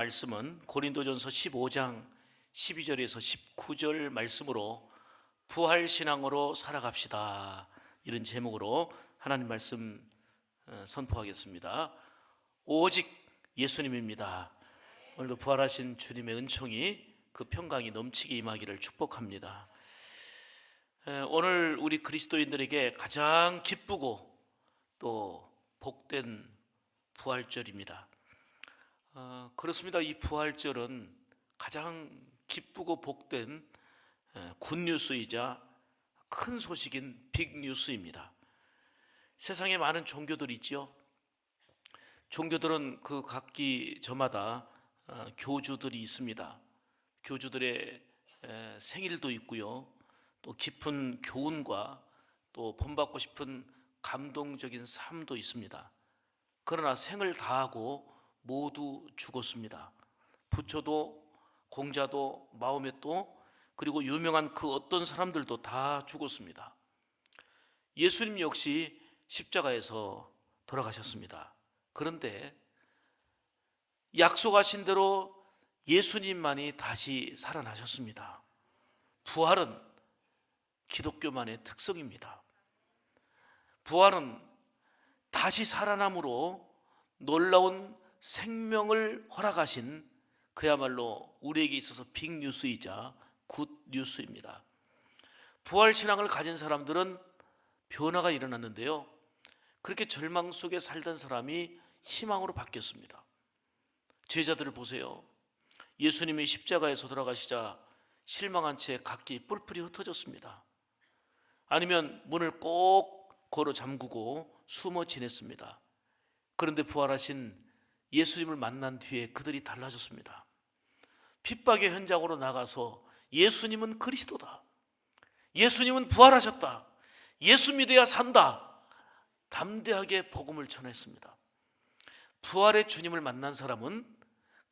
말씀은 고린도전서 15장 12절에서 19절 말씀으로 부활 신앙으로 살아갑시다. 이런 제목으로 하나님 말씀 어, 선포하겠습니다. 오직 예수님입니다. 오늘도 부활하신 주님의 은총이 그 평강이 넘치게 임하기를 축복합니다. 에, 오늘 우리 그리스도인들에게 가장 기쁘고 또 복된 부활절입니다. 어, 그렇습니다. 이 부활절은 가장 기쁘고 복된 에, 굿뉴스이자 큰 소식인 빅뉴스입니다. 세상에 많은 종교들이 있죠. 종교들은 그 각기 저마다 어, 교주들이 있습니다. 교주들의 에, 생일도 있고요. 또 깊은 교훈과 또 본받고 싶은 감동적인 삶도 있습니다. 그러나 생을 다하고 모두 죽었습니다. 부처도 공자도 마호메도 그리고 유명한 그 어떤 사람들도 다 죽었습니다. 예수님 역시 십자가에서 돌아가셨습니다. 그런데 약속하신 대로 예수님만이 다시 살아나셨습니다. 부활은 기독교만의 특성입니다. 부활은 다시 살아남으로 놀라운 생명을 허락하신 그야말로 우리에게 있어서 빅뉴스이자 굿뉴스입니다. 부활 신앙을 가진 사람들은 변화가 일어났는데요. 그렇게 절망 속에 살던 사람이 희망으로 바뀌었습니다. 제자들을 보세요. 예수님이 십자가에서 돌아가시자 실망한 채 각기 뿔뿔이 흩어졌습니다. 아니면 문을 꼭 걸어 잠그고 숨어 지냈습니다. 그런데 부활하신 예수님을 만난 뒤에 그들이 달라졌습니다. 핍박의 현장으로 나가서 예수님은 그리스도다. 예수님은 부활하셨다. 예수 믿어야 산다. 담대하게 복음을 전했습니다. 부활의 주님을 만난 사람은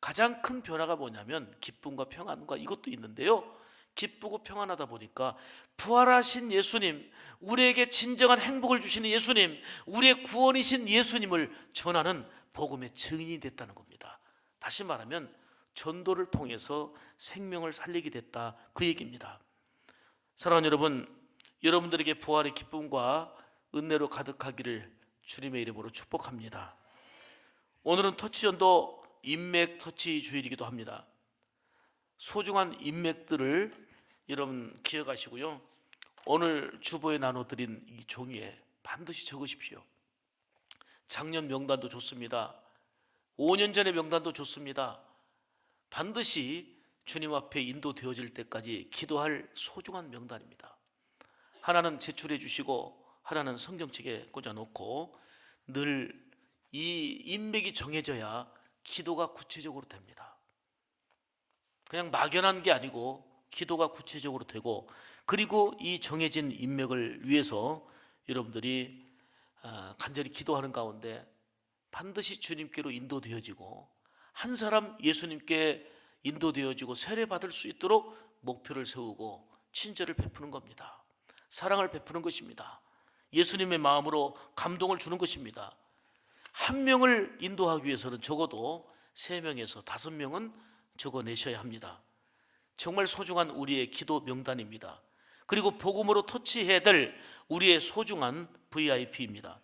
가장 큰 변화가 뭐냐면 기쁨과 평안과 이것도 있는데요. 기쁘고 평안하다 보니까 부활하신 예수님, 우리에게 진정한 행복을 주시는 예수님, 우리의 구원이신 예수님을 전하는 복음의 증인이 됐다는 겁니다. 다시 말하면 전도를 통해서 생명을 살리게 됐다 그 얘기입니다. 사랑하는 여러분, 여러분들에게 부활의 기쁨과 은혜로 가득하기를 주님의 이름으로 축복합니다. 오늘은 터치전도 인맥 터치 주일이기도 합니다. 소중한 인맥들을 여러분 기억하시고요. 오늘 주보에 나눠드린 이 종이에 반드시 적으십시오. 작년 명단도 좋습니다. 5년 전의 명단도 좋습니다. 반드시 주님 앞에 인도되어질 때까지 기도할 소중한 명단입니다. 하나는 제출해 주시고 하나는 성경책에 꽂아 놓고 늘 이 인맥이 정해져야 기도가 구체적으로 됩니다. 그냥 막연한 게 아니고 기도가 구체적으로 되고 그리고 이 정해진 인맥을 위해서 여러분들이 아, 간절히 기도하는 가운데 반드시 주님께로 인도되어지고 한 사람 예수님께 인도되어지고 세례 받을 수 있도록 목표를 세우고 친절을 베푸는 겁니다. 사랑을 베푸는 것입니다. 예수님의 마음으로 감동을 주는 것입니다. 한 명을 인도하기 위해서는 적어도 세 명에서 다섯 명은 적어내셔야 합니다. 정말 소중한 우리의 기도 명단입니다. 그리고 복음으로 터치해야 될 우리의 소중한 VIP입니다.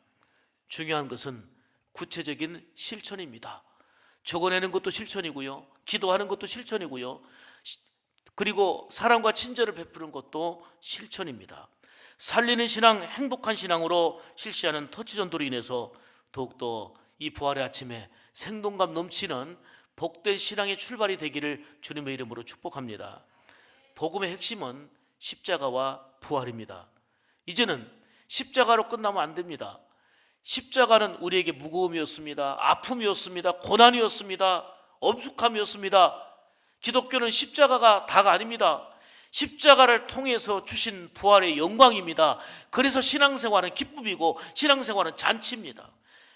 중요한 것은 구체적인 실천입니다. 적어내는 것도 실천이고요. 기도하는 것도 실천이고요. 그리고 사랑과 친절을 베푸는 것도 실천입니다. 살리는 신앙, 행복한 신앙으로 실시하는 터치전도로 인해서 더욱더 이 부활의 아침에 생동감 넘치는 복된 신앙의 출발이 되기를 주님의 이름으로 축복합니다. 복음의 핵심은 십자가와 부활입니다. 이제는 십자가로 끝나면 안 됩니다. 십자가는 우리에게 무거움이었습니다. 아픔이었습니다. 고난이었습니다. 엄숙함이었습니다. 기독교는 십자가가 다가 아닙니다. 십자가를 통해서 주신 부활의 영광입니다. 그래서 신앙생활은 기쁨이고 신앙생활은 잔치입니다.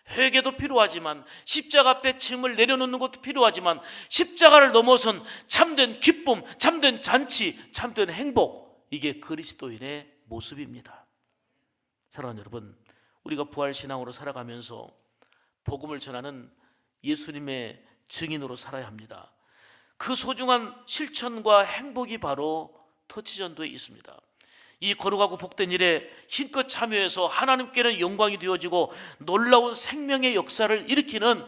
회개도 필요하지만 십자가 앞에 짐을 내려놓는 것도 필요하지만 십자가를 넘어선 참된 기쁨, 참된 잔치, 참된 행복 이게 그리스도인의 모습입니다. 사랑하는 여러분, 우리가 부활 신앙으로 살아가면서 복음을 전하는 예수님의 증인으로 살아야 합니다. 그 소중한 실천과 행복이 바로 터치전도에 있습니다. 이 거룩하고 복된 일에 힘껏 참여해서 하나님께는 영광이 되어지고 놀라운 생명의 역사를 일으키는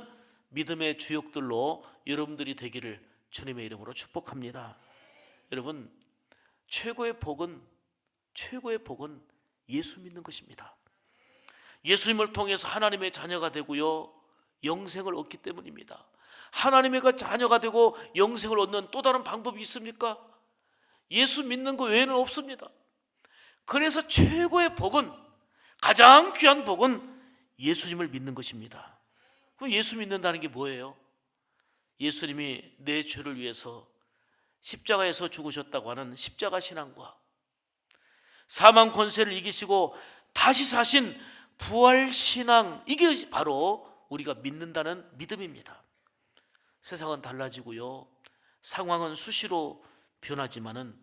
믿음의 주역들로 여러분들이 되기를 주님의 이름으로 축복합니다. 여러분 최고의 복은 최고의 복은 예수 믿는 것입니다. 예수님을 통해서 하나님의 자녀가 되고요 영생을 얻기 때문입니다. 하나님의 자녀가 되고 영생을 얻는 또 다른 방법이 있습니까? 예수 믿는 것 외에는 없습니다. 그래서 최고의 복은 가장 귀한 복은 예수님을 믿는 것입니다. 그럼 예수 믿는다는 게 뭐예요? 예수님이 내 죄를 위해서 십자가에서 죽으셨다고 하는 십자가 신앙과 사망 권세를 이기시고 다시 사신 부활 신앙 이게 바로 우리가 믿는다는 믿음입니다. 세상은 달라지고요. 상황은 수시로 변하지만은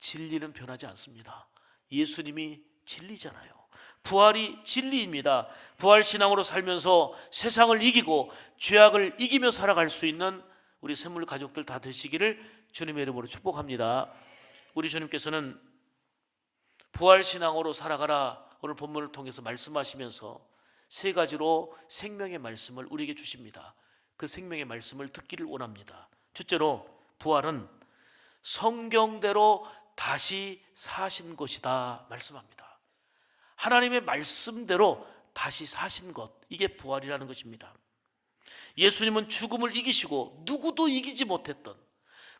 진리는 변하지 않습니다. 예수님이 진리잖아요. 부활이 진리입니다. 부활 신앙으로 살면서 세상을 이기고 죄악을 이기며 살아갈 수 있는 우리 샘물 가족들 다 되시기를 주님의 이름으로 축복합니다. 우리 주님께서는 부활 신앙으로 살아가라 오늘 본문을 통해서 말씀하시면서 세 가지로 생명의 말씀을 우리에게 주십니다. 그 생명의 말씀을 듣기를 원합니다. 첫째로 부활은 성경대로 다시 사신 것이다 말씀합니다. 하나님의 말씀대로 다시 사신 것 이게 부활이라는 것입니다. 예수님은 죽음을 이기시고 누구도 이기지 못했던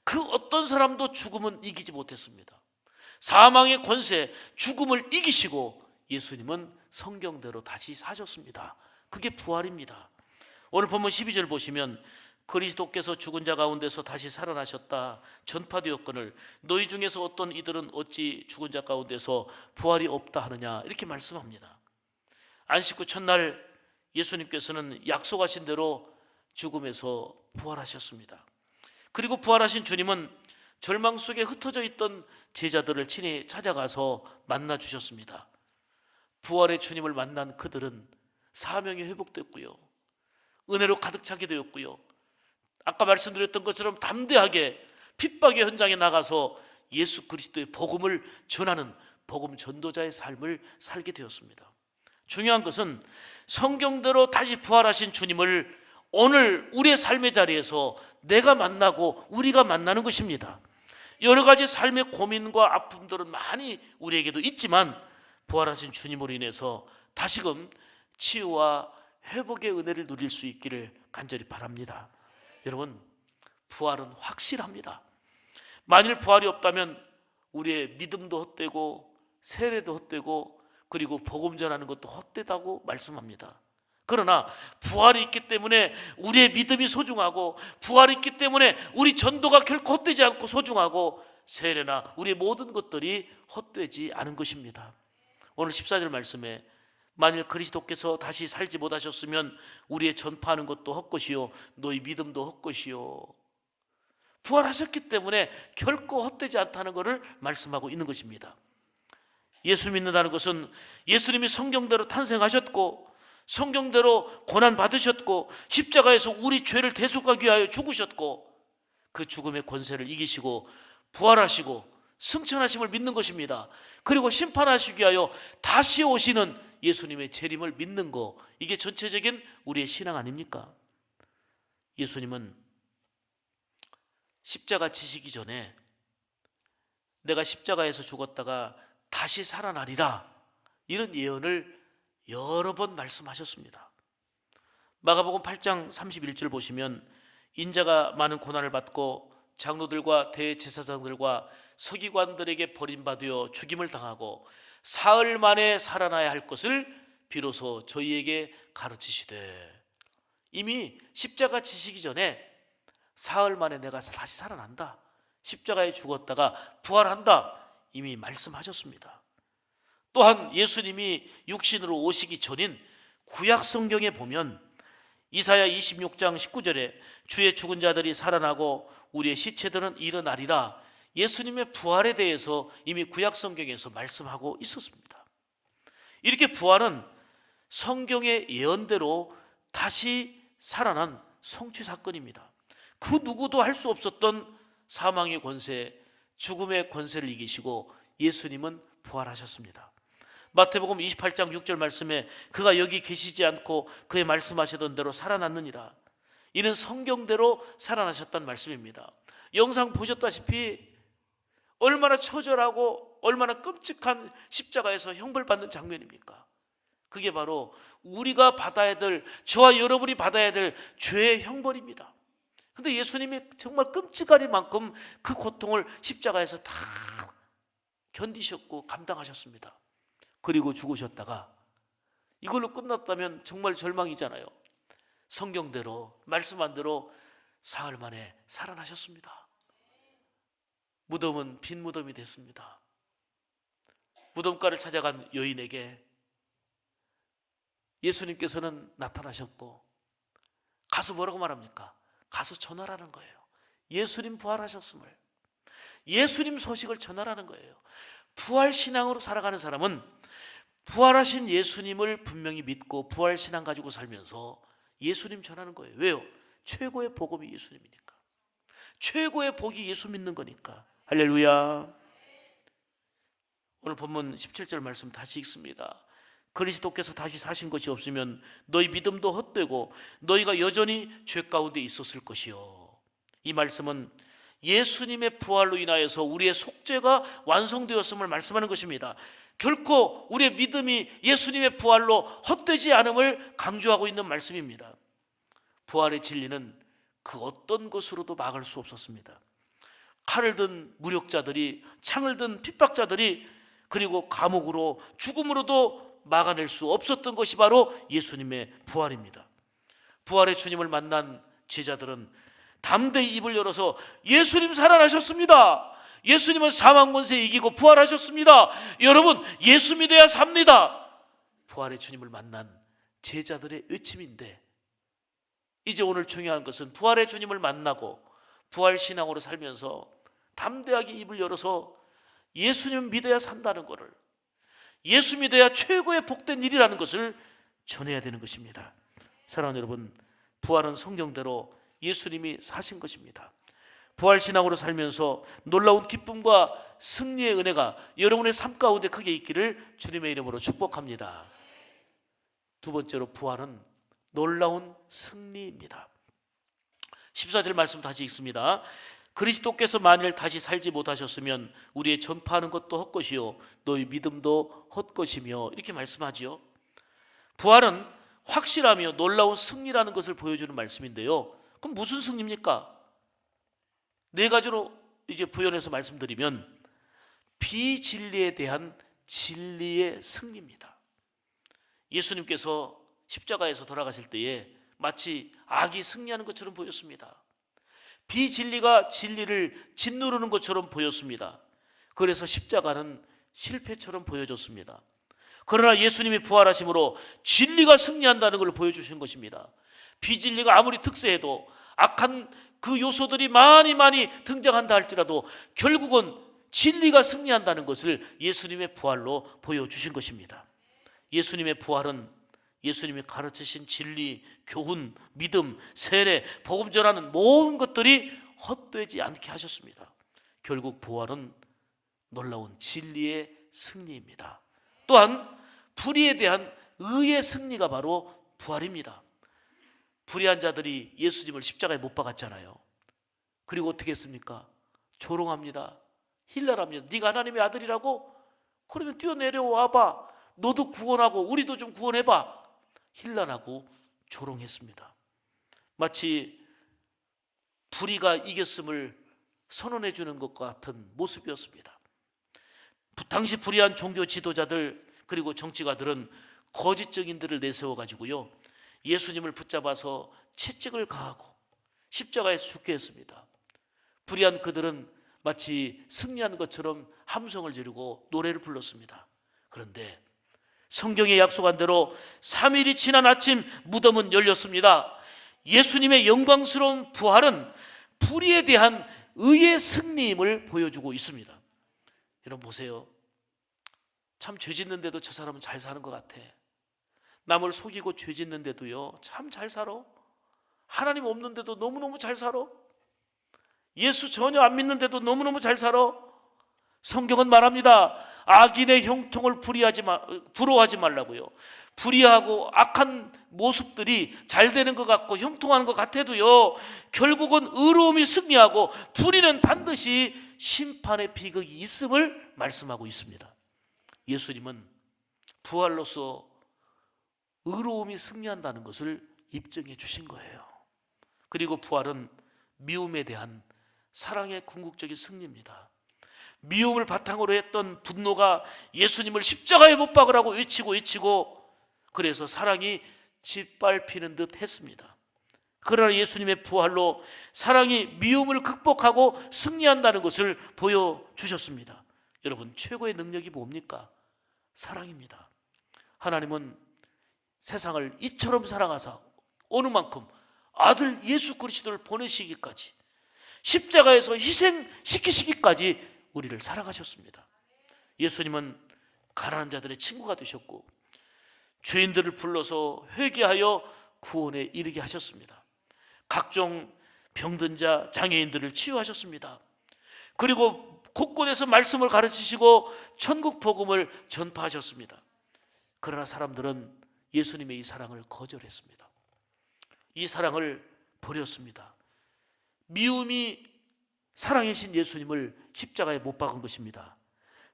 그 어떤 사람도 죽음은 이기지 못했습니다. 사망의 권세, 죽음을 이기시고 예수님은 성경대로 다시 사셨습니다. 그게 부활입니다. 오늘 본문 12절 보시면 그리스도께서 죽은 자 가운데서 다시 살아나셨다 전파되었거늘 너희 중에서 어떤 이들은 어찌 죽은 자 가운데서 부활이 없다 하느냐 이렇게 말씀합니다. 안식 후 첫날 예수님께서는 약속하신 대로 죽음에서 부활하셨습니다. 그리고 부활하신 주님은 절망 속에 흩어져 있던 제자들을 친히 찾아가서 만나 주셨습니다. 부활의 주님을 만난 그들은 사명이 회복됐고요. 은혜로 가득 차게 되었고요. 아까 말씀드렸던 것처럼 담대하게 핍박의 현장에 나가서 예수 그리스도의 복음을 전하는 복음 전도자의 삶을 살게 되었습니다. 중요한 것은 성경대로 다시 부활하신 주님을 오늘 우리의 삶의 자리에서 내가 만나고 우리가 만나는 것입니다. 여러 가지 삶의 고민과 아픔들은 많이 우리에게도 있지만 부활하신 주님으로 인해서 다시금 치유와 회복의 은혜를 누릴 수 있기를 간절히 바랍니다. 여러분, 부활은 확실합니다. 만일 부활이 없다면 우리의 믿음도 헛되고 세례도 헛되고 그리고 복음 전하는 것도 헛되다고 말씀합니다. 그러나 부활이 있기 때문에 우리의 믿음이 소중하고 부활이 있기 때문에 우리 전도가 결코 헛되지 않고 소중하고 세례나 우리의 모든 것들이 헛되지 않은 것입니다. 오늘 14절 말씀에 만일 그리스도께서 다시 살지 못하셨으면 우리의 전파하는 것도 헛것이요 너희 믿음도 헛것이요 부활하셨기 때문에 결코 헛되지 않다는 것을 말씀하고 있는 것입니다. 예수 믿는다는 것은 예수님이 성경대로 탄생하셨고 성경대로 고난 받으셨고 십자가에서 우리 죄를 대속하기 위하여 죽으셨고 그 죽음의 권세를 이기시고 부활하시고 승천하심을 믿는 것입니다. 그리고 심판하시기 위하여 다시 오시는 예수님의 재림을 믿는 거 이게 전체적인 우리의 신앙 아닙니까? 예수님은 십자가 지시기 전에 내가 십자가에서 죽었다가 다시 살아나리라 이런 예언을 여러 번 말씀하셨습니다. 마가복음 8장 31절 보시면 인자가 많은 고난을 받고 장로들과 대제사장들과 서기관들에게 버림받아 죽임을 당하고 사흘 만에 살아나야 할 것을 비로소 저희에게 가르치시되 이미 십자가 지시기 전에 사흘 만에 내가 다시 살아난다. 십자가에 죽었다가 부활한다. 이미 말씀하셨습니다. 또한 예수님이 육신으로 오시기 전인 구약 성경에 보면 이사야 26장 19절에 주의 죽은 자들이 살아나고 우리의 시체들은 일어나리라 예수님의 부활에 대해서 이미 구약 성경에서 말씀하고 있었습니다. 이렇게 부활은 성경의 예언대로 다시 살아난 성취 사건입니다. 그 누구도 할 수 없었던 사망의 권세, 죽음의 권세를 이기시고 예수님은 부활하셨습니다. 마태복음 28장 6절 말씀에 그가 여기 계시지 않고 그의 말씀하시던 대로 살아났느니라. 이는 성경대로 살아나셨단 말씀입니다. 영상 보셨다시피 얼마나 처절하고 얼마나 끔찍한 십자가에서 형벌 받는 장면입니까? 그게 바로 우리가 받아야 될 저와 여러분이 받아야 될 죄의 형벌입니다. 근데 예수님이 정말 끔찍할 만큼 그 고통을 십자가에서 다 견디셨고 감당하셨습니다. 그리고 죽으셨다가 이걸로 끝났다면 정말 절망이잖아요. 성경대로 말씀한 대로 사흘 만에 살아나셨습니다. 무덤은 빈 무덤이 됐습니다. 무덤가를 찾아간 여인에게 예수님께서는 나타나셨고 가서 뭐라고 말합니까? 가서 전하라는 거예요. 예수님 부활하셨음을 예수님 소식을 전하라는 거예요. 부활 신앙으로 살아가는 사람은 부활하신 예수님을 분명히 믿고 부활 신앙 가지고 살면서 예수님 전하는 거예요. 왜요? 최고의 복음이 예수님이니까. 최고의 복이 예수 믿는 거니까. 할렐루야. 오늘 본문 17절 말씀 다시 읽습니다. 그리스도께서 다시 사신 것이 없으면 너희 믿음도 헛되고 너희가 여전히 죄 가운데 있었을 것이요. 이 말씀은 예수님의 부활로 인하여서 우리의 속죄가 완성되었음을 말씀하는 것입니다. 결코 우리의 믿음이 예수님의 부활로 헛되지 않음을 강조하고 있는 말씀입니다. 부활의 진리는 그 어떤 것으로도 막을 수 없었습니다. 칼을 든 무력자들이 창을 든 핍박자들이 그리고 감옥으로 죽음으로도 막아낼 수 없었던 것이 바로 예수님의 부활입니다. 부활의 주님을 만난 제자들은 담대히 입을 열어서 예수님 살아나셨습니다. 예수님은 사망 권세 이기고 부활하셨습니다. 여러분 예수 믿어야 삽니다. 부활의 주님을 만난 제자들의 외침인데 이제 오늘 중요한 것은 부활의 주님을 만나고 부활 신앙으로 살면서 담대하게 입을 열어서 예수님 믿어야 산다는 것을 예수 믿어야 최고의 복된 일이라는 것을 전해야 되는 것입니다. 사랑하는 여러분, 부활은 성경대로 예수님이 사신 것입니다. 부활 신앙으로 살면서 놀라운 기쁨과 승리의 은혜가 여러분의 삶 가운데 크게 있기를 주님의 이름으로 축복합니다. 두 번째로 부활은 놀라운 승리입니다. 14절 말씀 다시 읽습니다. 그리스도께서 만일 다시 살지 못하셨으면 우리의 전파하는 것도 헛것이요 너희 믿음도 헛것이며 이렇게 말씀하지요. 부활은 확실하며 놀라운 승리라는 것을 보여주는 말씀인데요. 그럼 무슨 승리입니까? 네 가지로 이제 부연해서 말씀드리면 비진리에 대한 진리의 승리입니다. 예수님께서 십자가에서 돌아가실 때에 마치 악이 승리하는 것처럼 보였습니다. 비진리가 진리를 짓누르는 것처럼 보였습니다. 그래서 십자가는 실패처럼 보여졌습니다. 그러나 예수님이 부활하심으로 진리가 승리한다는 걸 보여주신 것입니다. 비진리가 아무리 특세해도 악한 그 요소들이 많이 많이 등장한다 할지라도 결국은 진리가 승리한다는 것을 예수님의 부활로 보여주신 것입니다. 예수님의 부활은 예수님이 가르치신 진리, 교훈, 믿음, 세례, 복음 전하는 모든 것들이 헛되지 않게 하셨습니다. 결국 부활은 놀라운 진리의 승리입니다. 또한 불의에 대한 의의 승리가 바로 부활입니다. 불의한 자들이 예수님을 십자가에 못 박았잖아요. 그리고 어떻게 했습니까? 조롱합니다. 힐날합니다. 네가 하나님의 아들이라고? 그러면 뛰어내려와 봐. 너도 구원하고 우리도 좀 구원해 봐. 힐난하고 조롱했습니다. 마치 불의가 이겼음을 선언해 주는 것과 같은 모습이었습니다. 당시 불의한 종교 지도자들 그리고 정치가들은 거짓 증인들을 내세워 가지고요. 예수님을 붙잡아서 채찍을 가하고 십자가에 죽게 했습니다. 불의한 그들은 마치 승리한 것처럼 함성을 지르고 노래를 불렀습니다. 그런데 성경에 약속한 대로 3일이 지난 아침 무덤은 열렸습니다. 예수님의 영광스러운 부활은 불의에 대한 의의 승리임을 보여주고 있습니다. 여러분 보세요. 참 죄 짓는데도 저 사람은 잘 사는 것 같아. 남을 속이고 죄 짓는데도요, 참 잘 살아. 하나님 없는데도 너무너무 잘 살아. 예수 전혀 안 믿는데도 너무너무 잘 살아? 성경은 말합니다. 악인의 형통을 불의하지 마, 부러워하지 말라고요. 불의하고 악한 모습들이 잘 되는 것 같고 형통하는 것 같아도요. 결국은 의로움이 승리하고 불의는 반드시 심판의 비극이 있음을 말씀하고 있습니다. 예수님은 부활로서 의로움이 승리한다는 것을 입증해 주신 거예요. 그리고 부활은 미움에 대한 사랑의 궁극적인 승리입니다. 미움을 바탕으로 했던 분노가 예수님을 십자가에 못 박으라고 외치고 외치고 그래서 사랑이 짓밟히는 듯 했습니다. 그러나 예수님의 부활로 사랑이 미움을 극복하고 승리한다는 것을 보여주셨습니다. 여러분, 최고의 능력이 뭡니까? 사랑입니다. 하나님은 세상을 이처럼 사랑하사 어느 만큼 아들 예수 그리스도를 보내시기까지 십자가에서 희생시키시기까지 우리를 사랑하셨습니다. 예수님은 가난한 자들의 친구가 되셨고 죄인들을 불러서 회개하여 구원에 이르게 하셨습니다. 각종 병든 자, 장애인들을 치유하셨습니다. 그리고 곳곳에서 말씀을 가르치시고 천국 복음을 전파하셨습니다. 그러나 사람들은 예수님의 이 사랑을 거절했습니다. 이 사랑을 버렸습니다. 미움이 사랑이신 예수님을 십자가에 못 박은 것입니다.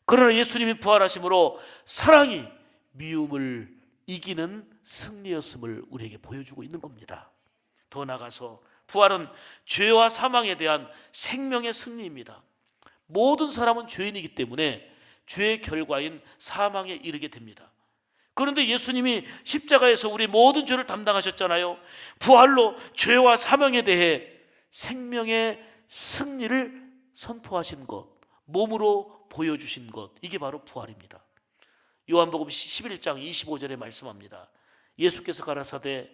그러나 예수님이 부활하심으로 사랑이 미움을 이기는 승리였음을 우리에게 보여주고 있는 겁니다. 더 나아가서 부활은 죄와 사망에 대한 생명의 승리입니다. 모든 사람은 죄인이기 때문에 죄의 결과인 사망에 이르게 됩니다. 그런데 예수님이 십자가에서 우리 모든 죄를 담당하셨잖아요. 부활로 죄와 사망에 대해 생명의 승리를 선포하신 것, 몸으로 보여주신 것, 이게 바로 부활입니다. 요한복음 11장 25절에 말씀합니다. 예수께서 가라사대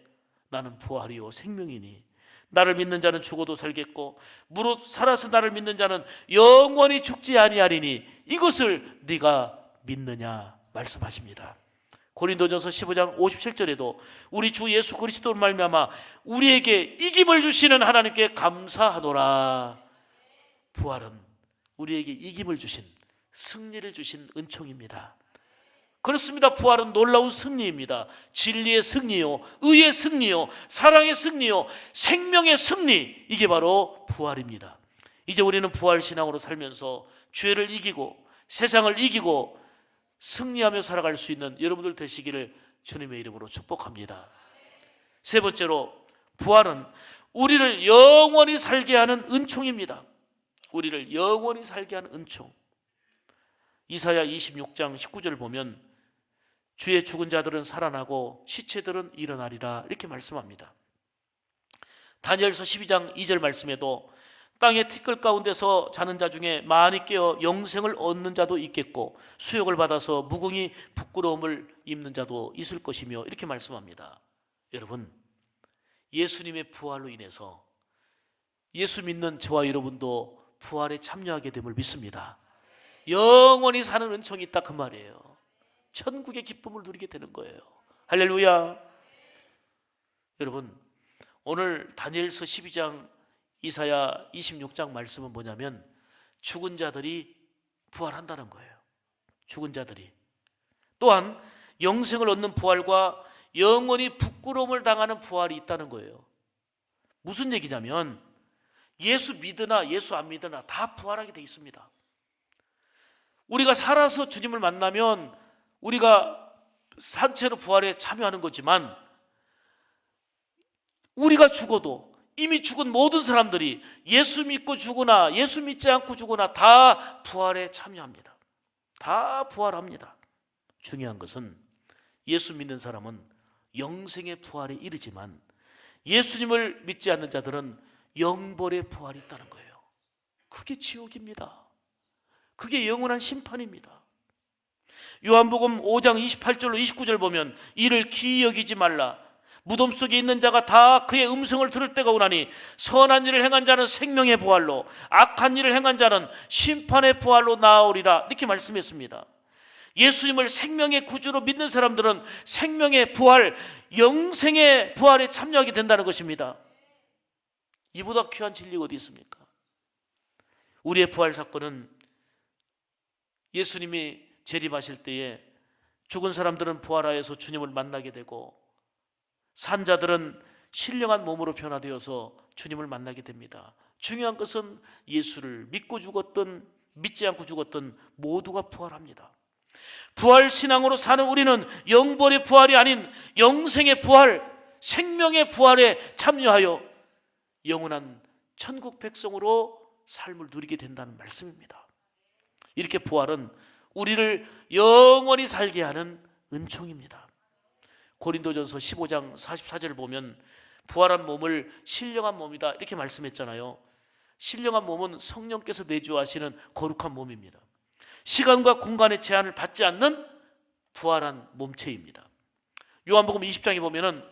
나는 부활이요 생명이니 나를 믿는 자는 죽어도 살겠고 무릇 살아서 나를 믿는 자는 영원히 죽지 아니하리니 이것을 네가 믿느냐 말씀하십니다. 고린도전서 15장 57절에도 우리 주 예수 그리스도를 말미암아 우리에게 이김을 주시는 하나님께 감사하노라. 부활은 우리에게 이김을 주신 승리를 주신 은총입니다. 그렇습니다. 부활은 놀라운 승리입니다. 진리의 승리요, 의의 승리요, 사랑의 승리요, 생명의 승리. 이게 바로 부활입니다. 이제 우리는 부활 신앙으로 살면서 죄를 이기고 세상을 이기고 승리하며 살아갈 수 있는 여러분들 되시기를 주님의 이름으로 축복합니다. 세 번째로 부활은 우리를 영원히 살게 하는 은총입니다. 우리를 영원히 살게 하는 은총. 이사야 26장 19절 보면 주의 죽은 자들은 살아나고 시체들은 일어나리라 이렇게 말씀합니다. 다니엘서 12장 2절 말씀에도 땅의 티끌 가운데서 자는 자 중에 많이 깨어 영생을 얻는 자도 있겠고 수욕을 받아서 무궁이 부끄러움을 입는 자도 있을 것이며 이렇게 말씀합니다. 여러분 예수님의 부활로 인해서 예수 믿는 저와 여러분도 부활에 참여하게 됨을 믿습니다. 영원히 사는 은총이 있다 그 말이에요. 천국의 기쁨을 누리게 되는 거예요. 할렐루야. 여러분, 오늘 다니엘서 12장 이사야 26장 말씀은 뭐냐면 죽은 자들이 부활한다는 거예요. 죽은 자들이. 또한 영생을 얻는 부활과 영원히 부끄러움을 당하는 부활이 있다는 거예요. 무슨 얘기냐면 예수 믿으나 예수 안 믿으나 다 부활하게 돼 있습니다. 우리가 살아서 주님을 만나면 우리가 산채로 부활에 참여하는 거지만 우리가 죽어도 이미 죽은 모든 사람들이 예수 믿고 죽으나 예수 믿지 않고 죽으나 다 부활에 참여합니다. 다 부활합니다. 중요한 것은 예수 믿는 사람은 영생의 부활에 이르지만 예수님을 믿지 않는 자들은 영벌의 부활이 있다는 거예요. 그게 지옥입니다. 그게 영원한 심판입니다. 요한복음 5장 28절로 29절 보면 이를 기이 여기지 말라. 무덤 속에 있는 자가 다 그의 음성을 들을 때가 오나니 선한 일을 행한 자는 생명의 부활로 악한 일을 행한 자는 심판의 부활로 나오리라 이렇게 말씀했습니다. 예수님을 생명의 구주로 믿는 사람들은 생명의 부활, 영생의 부활에 참여하게 된다는 것입니다. 이보다 귀한 진리가 어디 있습니까? 우리의 부활 사건은 예수님이 재림하실 때에 죽은 사람들은 부활하여서 주님을 만나게 되고 산자들은 신령한 몸으로 변화되어서 주님을 만나게 됩니다. 중요한 것은 예수를 믿고 죽었던 믿지 않고 죽었던 모두가 부활합니다. 부활 신앙으로 사는 우리는 영벌의 부활이 아닌 영생의 부활, 생명의 부활에 참여하여 영원한 천국 백성으로 삶을 누리게 된다는 말씀입니다. 이렇게 부활은 우리를 영원히 살게 하는 은총입니다. 고린도전서 15장 44절을 보면 부활한 몸을 신령한 몸이다 이렇게 말씀했잖아요. 신령한 몸은 성령께서 내주하시는 거룩한 몸입니다. 시간과 공간의 제한을 받지 않는 부활한 몸체입니다. 요한복음 20장에 보면은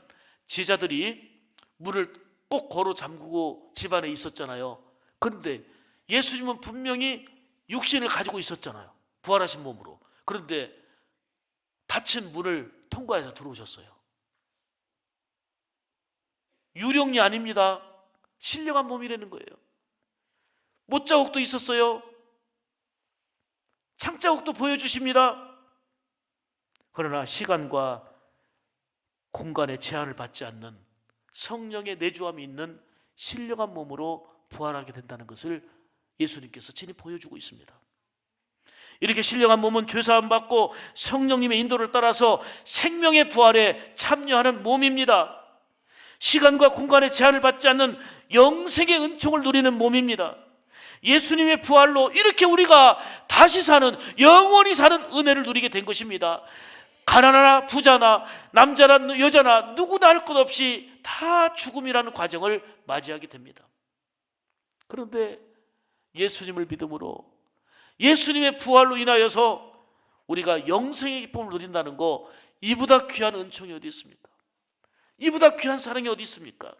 제자들이 물을 꼭 걸어 잠그고 집안에 있었잖아요. 그런데 예수님은 분명히 육신을 가지고 있었잖아요. 부활하신 몸으로. 그런데 닫힌 문을 통과해서 들어오셨어요. 유령이 아닙니다. 신령한 몸이라는 거예요. 못자국도 있었어요. 창자국도 보여주십니다. 그러나 시간과 공간의 제한을 받지 않는 성령의 내주함이 있는 신령한 몸으로 부활하게 된다는 것을 예수님께서 친히 보여주고 있습니다. 이렇게 신령한 몸은 죄사함 받고 성령님의 인도를 따라서 생명의 부활에 참여하는 몸입니다. 시간과 공간의 제한을 받지 않는 영생의 은총을 누리는 몸입니다. 예수님의 부활로 이렇게 우리가 다시 사는 영원히 사는 은혜를 누리게 된 것입니다. 가난하나 부자나 남자나 여자나 누구나 할 것 없이 다 죽음이라는 과정을 맞이하게 됩니다. 그런데 예수님을 믿음으로 예수님의 부활로 인하여서 우리가 영생의 기쁨을 누린다는 거 이보다 귀한 은총이 어디 있습니까? 이보다 귀한 사랑이 어디 있습니까?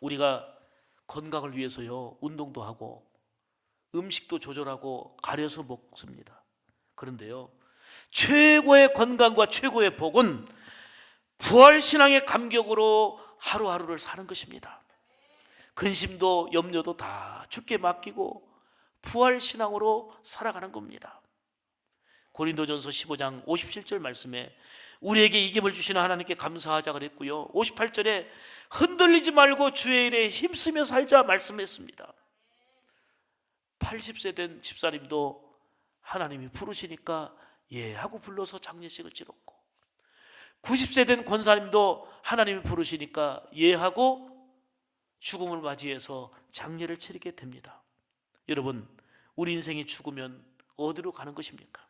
우리가 건강을 위해서요 운동도 하고 음식도 조절하고 가려서 먹습니다. 그런데요 최고의 건강과 최고의 복은 부활 신앙의 감격으로 하루하루를 사는 것입니다. 근심도 염려도 다 죽게 맡기고 부활 신앙으로 살아가는 겁니다. 고린도전서 15장 57절 말씀에 우리에게 이김을 주시는 하나님께 감사하자 그랬고요. 58절에 흔들리지 말고 주의 일에 힘쓰며 살자 말씀했습니다. 80세 된 집사님도 하나님이 부르시니까 예 하고 불러서 장례식을 치렀고 90세 된 권사님도 하나님이 부르시니까 예 하고 죽음을 맞이해서 장례를 치르게 됩니다. 여러분, 우리 인생이 죽으면 어디로 가는 것입니까?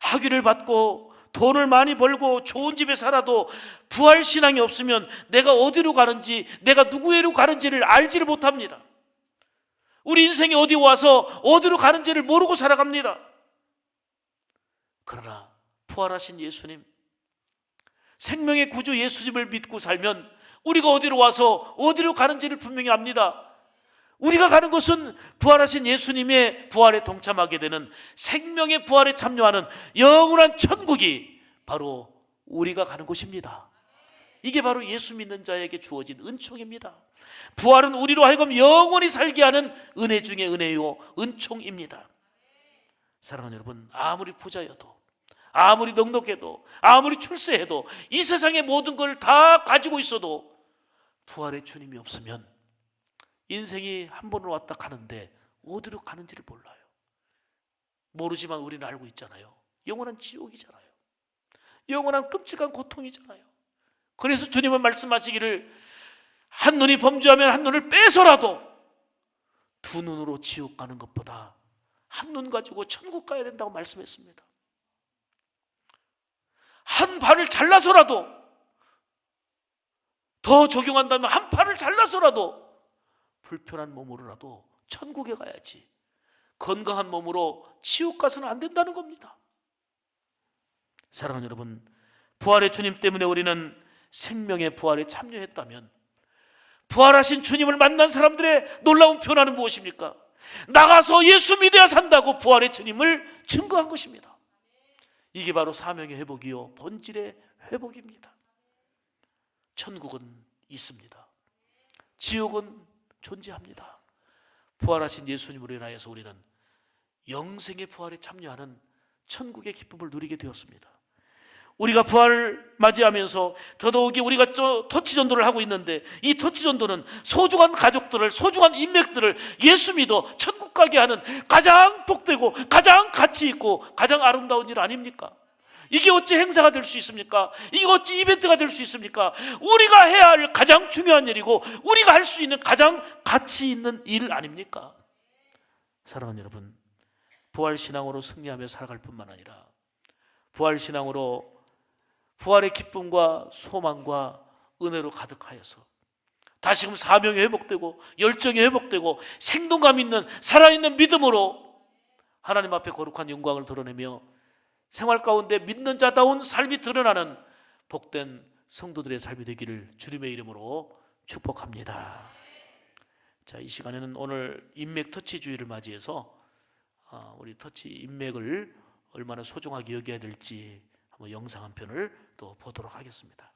학위를 받고 돈을 많이 벌고 좋은 집에 살아도 부활 신앙이 없으면 내가 어디로 가는지 내가 누구에로 가는지를 알지를 못합니다. 우리 인생이 어디 와서 어디로 가는지를 모르고 살아갑니다. 그러나 부활하신 예수님, 생명의 구주 예수님을 믿고 살면 우리가 어디로 와서 어디로 가는지를 분명히 압니다. 우리가 가는 것은 부활하신 예수님의 부활에 동참하게 되는 생명의 부활에 참여하는 영원한 천국이 바로 우리가 가는 곳입니다. 이게 바로 예수 믿는 자에게 주어진 은총입니다. 부활은 우리로 하여금 영원히 살게 하는 은혜 중의 은혜요, 은총입니다. 사랑하는 여러분, 아무리 부자여도, 아무리 넉넉해도, 아무리 출세해도, 이 세상의 모든 걸 다 가지고 있어도 부활의 주님이 없으면 인생이 한 번으로 왔다 가는데 어디로 가는지를 몰라요. 모르지만 우리는 알고 있잖아요. 영원한 지옥이잖아요. 영원한 끔찍한 고통이잖아요. 그래서 주님은 말씀하시기를 한 눈이 범죄하면 한 눈을 빼서라도 두 눈으로 지옥 가는 것보다 한 눈 가지고 천국 가야 된다고 말씀했습니다. 한 발을 잘라서라도 더 적용한다면 한 팔을 잘라서라도 불편한 몸으로라도 천국에 가야지. 건강한 몸으로 지옥 가서는 안 된다는 겁니다. 사랑하는 여러분, 부활의 주님 때문에 우리는 생명의 부활에 참여했다면 부활하신 주님을 만난 사람들의 놀라운 변화는 무엇입니까? 나가서 예수 믿어야 산다고 부활의 주님을 증거한 것입니다. 이게 바로 사명의 회복이요 본질의 회복입니다. 천국은 있습니다. 지옥은 존재합니다. 부활하신 예수님으로 인하여서 우리는 영생의 부활에 참여하는 천국의 기쁨을 누리게 되었습니다. 우리가 부활 맞이하면서 더더욱이 우리가 저 터치 전도를 하고 있는데 이 터치 전도는 소중한 가족들을 소중한 인맥들을 예수 믿어 천국 가게 하는 가장 복되고 가장 가치 있고 가장 아름다운 일 아닙니까? 이게 어찌 행사가 될 수 있습니까? 이게 어찌 이벤트가 될 수 있습니까? 우리가 해야 할 가장 중요한 일이고 우리가 할 수 있는 가장 가치 있는 일 아닙니까? 사랑하는 여러분, 부활 신앙으로 승리하며 살아갈 뿐만 아니라 부활 신앙으로 부활의 기쁨과 소망과 은혜로 가득하여서 다시금 사명이 회복되고 열정이 회복되고 생동감 있는 살아있는 믿음으로 하나님 앞에 거룩한 영광을 드러내며 생활 가운데 믿는 자다운 삶이 드러나는 복된 성도들의 삶이 되기를 주님의 이름으로 축복합니다. 자, 이 시간에는 오늘 인맥 터치 주의를 맞이해서 아, 우리 터치 인맥을 얼마나 소중하게 여겨야 될지 한번 영상 한 편을 또 보도록 하겠습니다.